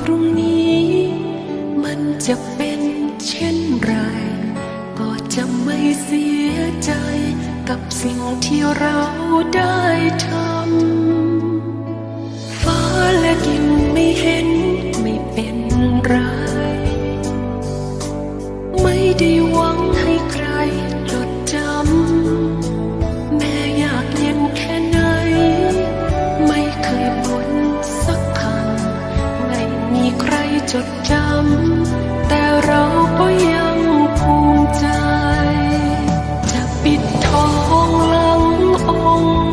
พรุ่งนี้ มันจะเป็นเช่นไร ก็จะไม่เสียใจกับสิ่งที่เราได้ทำ มีใครจดจำ แต่เราก็ยังภูมิใจ จะปิดทองหลังองค์